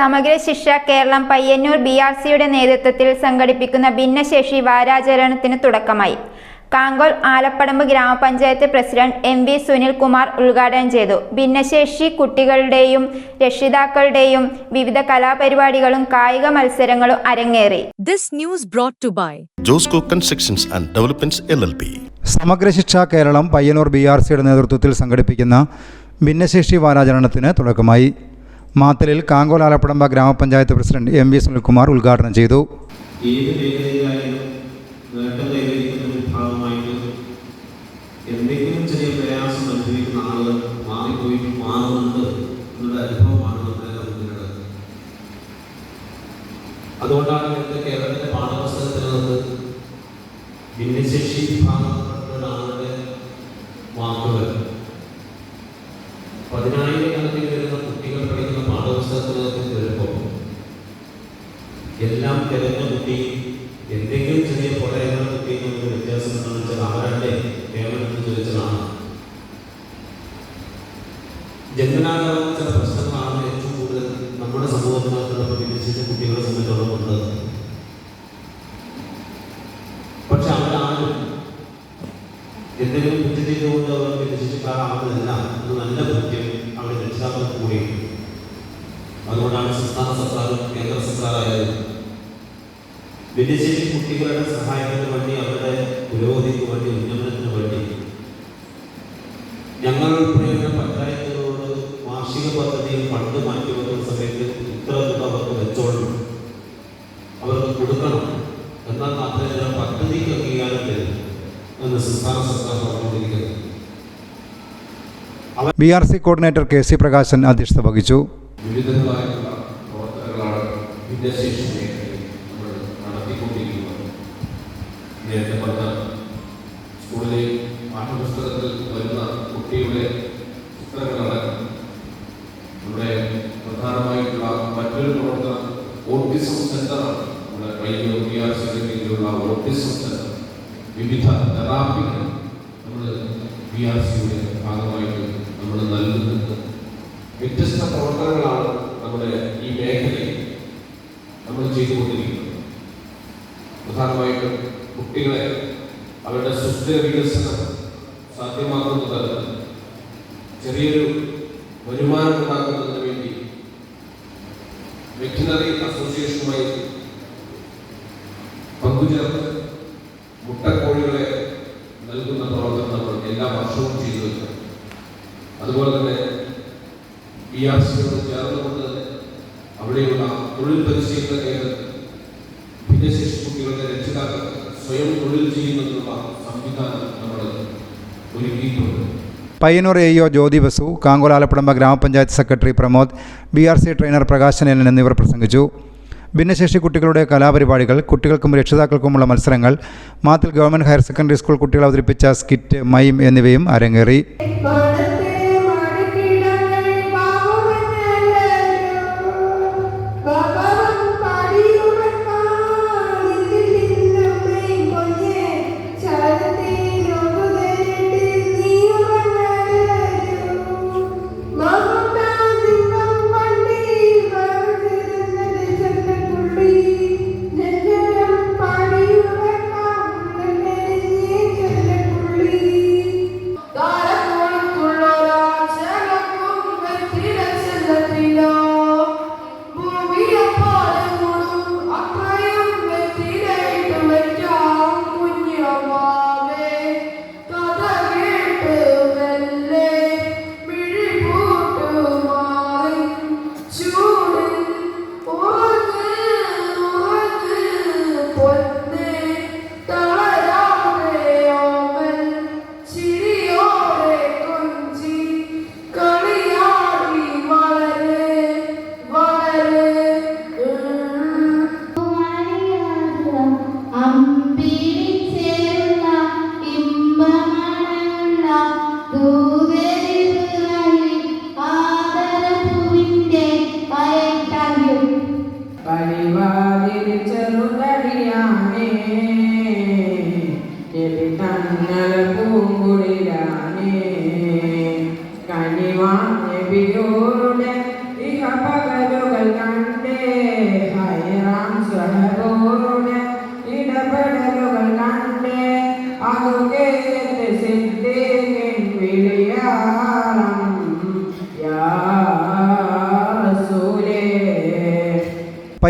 സമഗ്ര Shiksha Keralam Payyanur B R സിയുടെ നേതൃത്വത്തിൽ സംഘടിപ്പിക്കുന്ന ഭിന്നശേഷി വാരാചരണത്തിന് തുടക്കമായി. കാങ്കോൽ ആലപ്പടമ്പ് ഗ്രാമപഞ്ചായത്ത് പ്രസിഡന്റ് എം വി സുനിൽകുമാർ ഉദ്ഘാടനം ചെയ്തു. ഭിന്നശേഷി കുട്ടികളുടെയും രക്ഷിതാക്കളുടെയും വിവിധ കലാപരിപാടികളും കായിക മത്സരങ്ങളും അരങ്ങേറി. This news brought to by Josco constructions and developments L L P. Samagra Shiksha Keralam Payyanur B R സിയുടെ നേതൃത്വത്തിൽ സംഘടിപ്പിക്കുന്ന ഭിന്നശേഷി വാരാചരണത്തിന് തുടക്കമായി. മാത്തലിൽ കാങ്കോൽ ഗ്രാമപഞ്ചായത്ത് പ്രസിഡന്റ് എം വി സുനിൽകുമാർ ഉദ്ഘാടനം ചെയ്തു. ചെറിയ അതുകൊണ്ടാണ് ഇന്നത്തെ കേരളത്തിന്റെ പാഠപുസ്തകത്തിനകത്ത് ഭിന്നശേഷി വിഭാഗത്തിലുള്ള ആളുടെ വാക്കുകൾ. പതിനായിരക്കണക്കിന് തിരഞ്ഞ കുട്ടി? എന്തെങ്കിലും ചെറിയ പോരായ്മ കുട്ടി എന്നൊരു വ്യത്യാസം എന്താണെന്ന് വെച്ചാൽ അവരുടെ കേവലത്തിൽ ചോദിച്ചതാണ് ജന്മനാകാവുന്ന ചില പ്രശ്നങ്ങളാണ് ഏറ്റവും കൂടുതൽ നമ്മുടെ സമൂഹത്തിനകത്തുള്ള പ്രതിനിധിച്ച കുട്ടികളെ സംബന്ധിച്ചോളം പക്ഷെ അവരാരും എന്തെങ്കിലും ചെയ്തുകൊണ്ട് അവർ വിദേശക്കാരാകുന്നതല്ല അത് നല്ല ബോധ്യം അവിടെ രക്ഷിതാക്കൾക്ക് കൂടിയുണ്ട്. അതുകൊണ്ടാണ് സംസ്ഥാന സർക്കാരും കേന്ദ്ര സർക്കാരായാലും ഭിന്നശേഷി കുട്ടികളുടെ സഹായത്തിന് വേണ്ടി അവരുടെ പുരോഗതിക്ക് വേണ്ടി ഉന്നമനത്തിന് വേണ്ടി. ഞങ്ങൾ ഉൾപ്പെടെയുള്ള പഞ്ചായത്തുകളോട് വാർഷിക പദ്ധതിയിൽ ഫണ്ട് മാറ്റി വെക്കുന്ന സമയത്ത് ഇത്ര തുക അവർക്ക് വെച്ചോളണം. അവർക്ക് കൊടുക്കണം. എന്നാൽ മാത്രമേ പദ്ധതിക്ക് അംഗീകാരം തരും എന്ന് സംസ്ഥാന സർക്കാർ പറഞ്ഞുകൊണ്ടിരിക്കുന്നത് B R C coordinator K C Prakashan അധ്യക്ഷത വഹിച്ചു. വിവിധങ്ങളായിട്ടുള്ള പ്രവർത്തനങ്ങളാണ് ഭിന്നശേഷി മേഖലയിൽ നമ്മൾ നടത്തിക്കൊണ്ടിരിക്കുന്നത്. നേരത്തെ പറഞ്ഞ സ്കൂളിലെ പാഠപുസ്തകത്തിൽ വരുന്ന കുട്ടിയുടെ ചിത്രങ്ങളടക്കം നമ്മുടെ പ്രധാനമായിട്ടുള്ള മറ്റൊരു പ്രവർത്തനം ഓട്ടിസം സെന്ററാണ് നമ്മുടെ സിയുടെ കീഴിലുള്ള ഓട്ടിസം സെന്റർ വിവിധ തെറാപ്പികൾ നമ്മൾ ബി ആർ സിയുടെ ഭാഗമായിട്ട് നമ്മൾ നൽകുന്നുണ്ട്. വ്യത്യസ്ത പ്രവർത്തനങ്ങളാണ് നമ്മുടെ ഈ മേഖലയിൽ നമ്മൾ ചെയ്തുകൊണ്ടിരിക്കുന്നത്. പ്രധാനമായിട്ടും കുട്ടികളെ അവരുടെ സുസ്ഥിര വികസനം സാധ്യമാക്കുന്നത് ചെറിയൊരു വരുമാനം ഉണ്ടാക്കുന്നതിന് വേണ്ടി വെറ്റിനറി അസോസിയേഷനുമായി പങ്കുചേർത്ത് മുട്ടക്കോഴികളെ നൽകുന്ന പ്രവർത്തനം നമ്മൾ എല്ലാ വർഷവും ചെയ്തു അതുപോലെ തന്നെ ബി ആർ സിയോട് ചേർന്നുകൊണ്ട് അവിടെയുള്ള തൊഴിൽ പരിശീലന കേന്ദ്രത്തിൽ ഭിന്നശേഷി രക്ഷിതാക്കൾ സ്വയം തൊഴിൽ ചെയ്യുന്നതിനുള്ള സംവിധാനം നമ്മൾ ഒരുക്കിയിട്ടുണ്ട്. പയ്യന്നൂർ എ ഒ ജ്യോതി ബസു കാങ്കോൽ ആലപ്പടമ്പ ഗ്രാമപഞ്ചായത്ത് secretary Pramod B R C trainer പ്രകാശനേനൻ എന്നിവർ പ്രസംഗിച്ചു. ഭിന്നശേഷി കുട്ടികളുടെ കലാപരിപാടികൾ കുട്ടികൾക്കും രക്ഷിതാക്കൾക്കുമുള്ള മത്സരങ്ങൾ Mathil government higher secondary school കുട്ടികൾ അവതരിപ്പിച്ച സ്കിറ്റ് മൈം എന്നിവയും അരങ്ങേറി.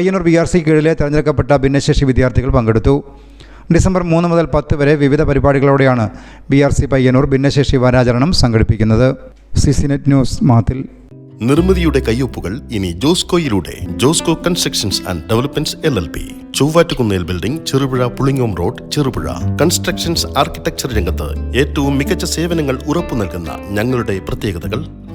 പയ്യന്നൂർ ബി ആർ സി കീഴിലെ തിരഞ്ഞെടുക്കപ്പെട്ട ഭിന്നശേഷി വിദ്യാർത്ഥികൾ പങ്കെടുത്തു. ഡിസംബർ മൂന്ന് മുതൽ പത്ത് വരെ വിവിധ പരിപാടികളോടെയാണ് ബി ആർ സി പയ്യന്നൂർ ഭിന്നശേഷി വാരാചരണം സംഘടിപ്പിക്കുന്നത്. സി സി ന്യൂസ് മാത്തിൽ നിർമ്മിതിയുടെ കയ്യൊപ്പുകൾ ഇനി ജോസ്കോയിലൂടെ Josco constructions and developments L L P Chovvattukunnel building Cherupuzha Pulingome road Cherupuzha. Constructions architecture രംഗത്ത് ഏറ്റവും മികച്ച സേവനങ്ങൾ ഉറപ്പു നൽകുന്ന ഞങ്ങളുടെ പ്രത്യേകതകൾ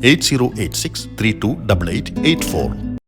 8086 328884.